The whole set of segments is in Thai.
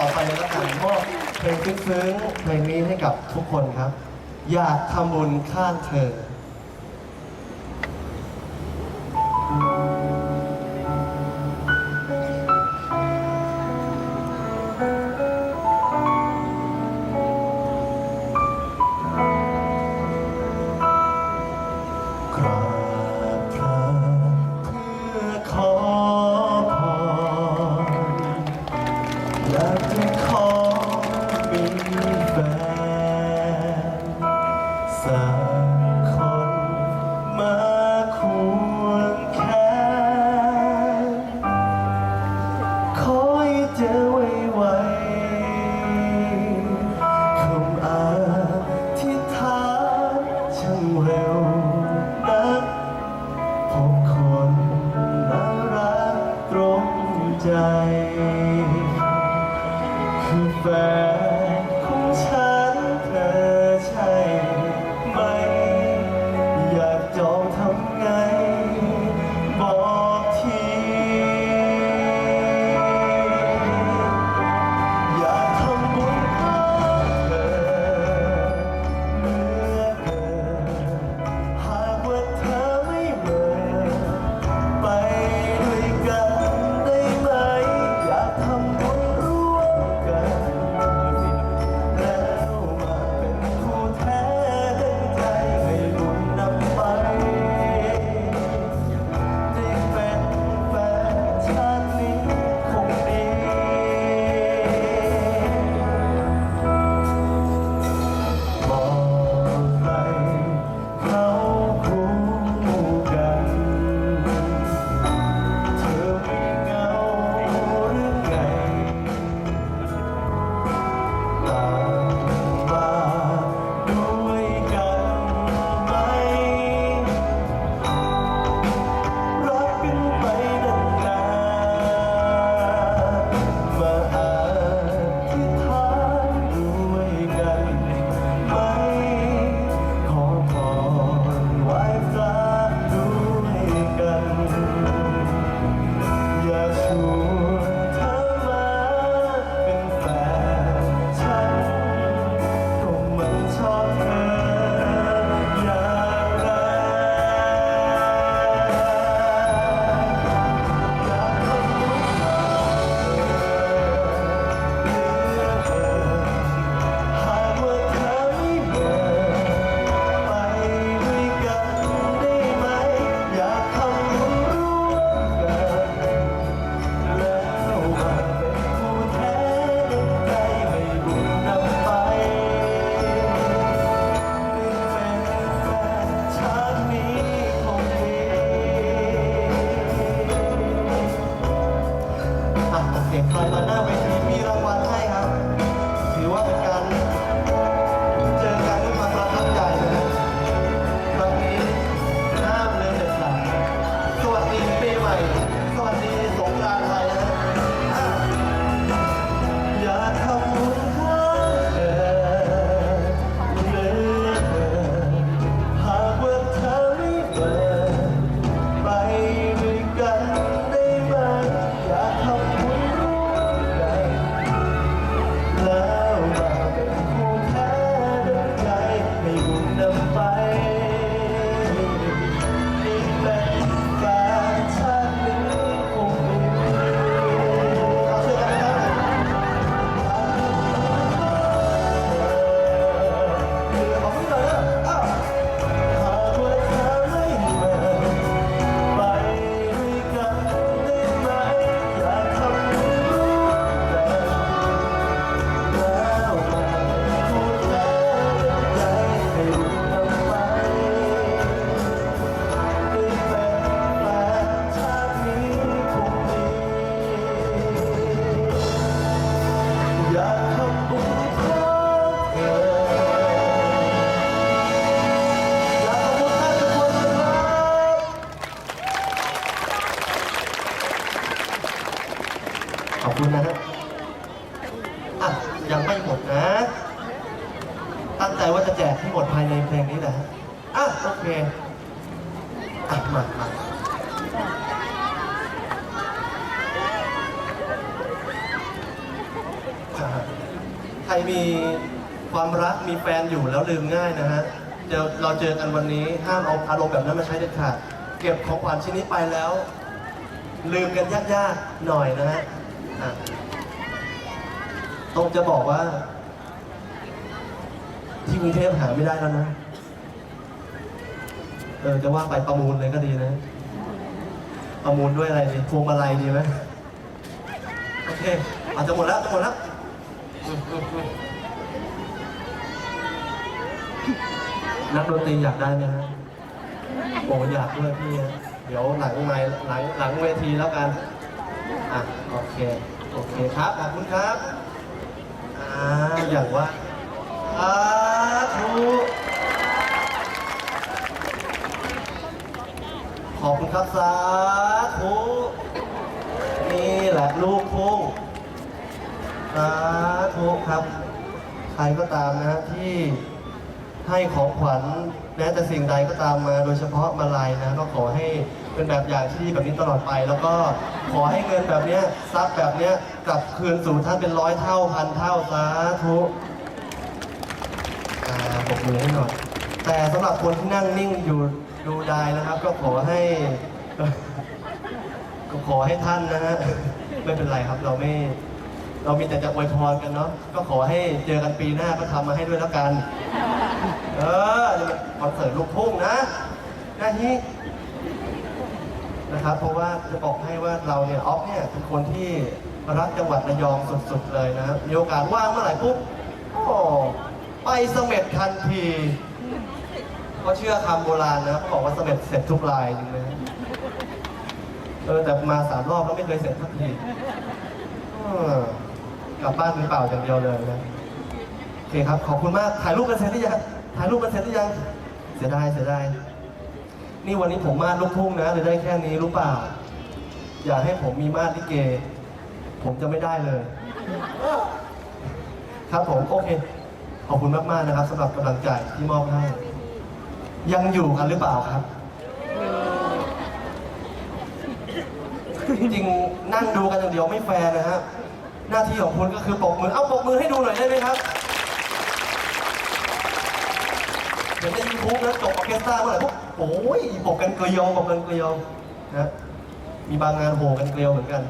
ต่อไปแล้วกันมอบเพลงซึ้งๆเพลงนี้ให้กับทุกคนครับ อยากทำบุญข้างเธอ 在 แจกให้หมดภายในเพลงนี้แหละอะโอเคอะมามาใครมีความรักมีแฟนอยู่แล้วลืมง่ายนะฮะเดี๋ยวเราเจอกันวันนี้ห้ามเอาอารมณ์แบบนั้นมาใช้เด็ดขาดเก็บของขวัญชิ้นนี้ไปแล้ว ลืมกันยากๆหน่อยนะฮะตรงจะบอกว่า ที่กรุงเทพหาไม่ได้แล้วนะ เออจะว่าไปประมูลเลยก็ดีนะ ประมูลด้วยอะไรดีพวงมาลัยดีไหมโอเคอาจจะหมดแล้วจะหมดแล้วนักดนตรีอยากได้ไหมฮะโอ้อยากด้วยพี่ฮะเดี๋ยวหลังไมหลังหลังเวทีแล้วกัน อะ โอเค โอเคครับ ขอบคุณครับ อ่า อย่างว่าาธุขอบคุณครับสาธุนี่แหละลูกทุ่งสาธุครับ ใครก็ตามนะฮะที่ให้ของขวัญแม้แต่สิ่งใดก็ตามมา โดยเฉพาะมาลัยนะก็ขอให้เป็นแบบอย่างที่ดีแบบนี้ตลอดไป แล้วก็ขอให้เงินแบบเนี้ยทรัพย์แบบเนี้ยกลับคืนสู่ท่านเป็นร้อยเท่าพันเท่าสาธุ ปรบมือให้หน่อย แต่สำหรับคนที่นั่งนิ่งอยู่ดูได้นะครับ ก็ขอให้ ก็ขอให้ท่านนะฮะไม่เป็นไรครับเราไม่ เรามีแต่จะอวยพรกันเนาะก็ขอให้เจอกันปีหน้าก็ทำมาให้ด้วยแล้วกัน เออคอนเสิร์ตลูกทุ่งนะนะฮีนะครับ เพราะว่าจะบอกให้ว่าเราเนี่ยออฟเนี่ยเป็นคนที่รักจังหวัดระยองสุดๆเลยนะครับมีโอกาสว่างเมื่อไหร่ปุ๊บโอ้ ไปเสม็ดทันทีก็เชื่อคำโบราณนะครับอกว่าเสม็ดเสร็จทุกรายจริงเลยเออแต่มาสามรอบแล้วไม่เคยเสร็จสักทีเออกลับบ้านมือเปล่าอย่างเดียวเลยนะโอเคครับ ขอบคุณมากถ่ายรูปกันเสร็จหรือยังถ่ายรูปกันเสร็จหรือยังเสียดายเสียดายนี่วันนี้ผมมาดลูกทุ่งนะเลยได้แค่นี้รู้เปล่า อย่าให้ผมมีมาดลิเก ผมจะไม่ได้เลย ครับผมโอเค ขอบคุณมากๆนะครับสำหรับกำลังใจที่มอบให้ ยังอยู่กันหรือเปล่าครับ จริงๆนั่งดูกันอย่างเดียวไม่แฟร์นะฮะ หน้าที่ของคุณก็คือปรบมือ เอาปรบมือให้ดูหน่อยได้ไหมครับเห็นในยูทูบนะจบออเคสตราเมื่อไหร่ปุ๊บโอ้ยปรบกันเกลียวปรบกันเกลียวนะมีบางงานโหกันเกลียวเหมือนกัน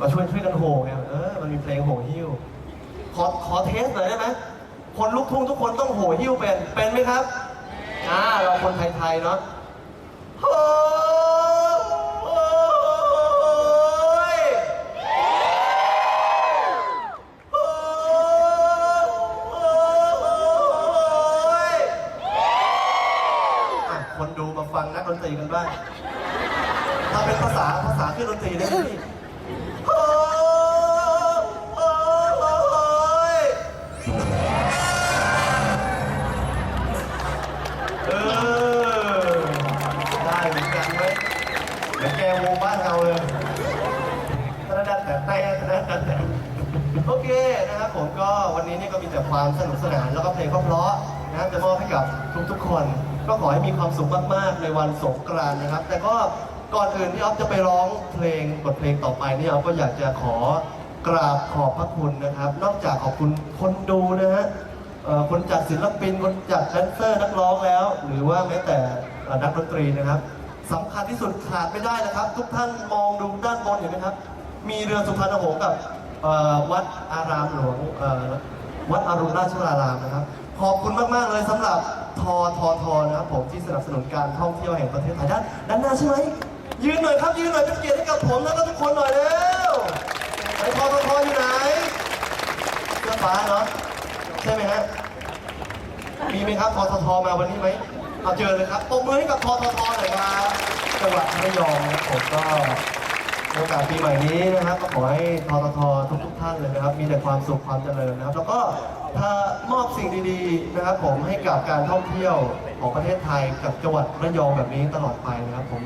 มาช่วยช่วยกันโหนไงเออ มันมีเพลงโหหิ้ว ขอขอเทสหน่อยได้ไหม คนลูกทุ่งทุกคนต้องโหหิ้วเป็น เป็นไหมครับ อ่า เราคนไทยๆเนาะโหโอ้ยโอ้ยอะคนดูมาฟังนักดนตรีกันบ้างถ้าเป็นภาษาภาษาเครื่อดนตรีได้ไหมพี่โอ้ นะครับผมก็วันนี้เนี่ยก็มีแต่ความสนุกสนานแล้วก็เพลงเพราะๆนะครับจะมอบให้กับทุกๆคน ก็ขอให้มีความสุขมากๆในวันสงกรานต์นะครับ แต่ก็ก่อนอื่นที่อ๊อฟจะไปร้องเพลงบทเพลงต่อไปเนี่ยออฟก็อยากจะขอกราบขอบพระคุณนะครับ นอกจากขอบคุณคนดูนะฮะเอ่อคนจัดศิลปินคนจัดแดนเซอร์นักร้องแล้ว หรือว่าแม้แต่นักดนตรีนะครับสำคัญที่สุดขาดไม่ได้นะครับ ทุกท่านมองดูด้านบนเห็นไหมครับ มีเรือสุพรรณหงส์กับ วัดอารามหลวงวัดอรุณราชวรารามนะครับ ขอบคุณมากๆเลยสำหรับทอทอทอนะครับผมที่สนับสนุนการท่องเที่ยวแห่งประเทศไทยด้านด้านหน้าใช่ไหมยืนหน่อยครับยืนหน่อยเป็นเกียรติให้กับผมแล้วก็ทุกคนหน่อยเร็วไหนทอทอทออยู่ไหนเสื้อฟ้าเนาะใช่ไหมฮะมีไหมครับทททมาวันนี้ไหมเอาเจอเลยครับปรบมือให้กับทททหน่อยครับจังหวัดระยองนะผมก็ โอกาสปีใหม่นี้นะครับก็ขอให้ททททุกๆท่านเลยนะครับ มีแต่ความสุขความเจริญนะครับ แล้วก็ถ้ามอบสิ่งดีๆนะครับผมให้กับการท่องเที่ยวของประเทศไทยกับจังหวัดระยองแบบนี้ตลอดไปนะครับผม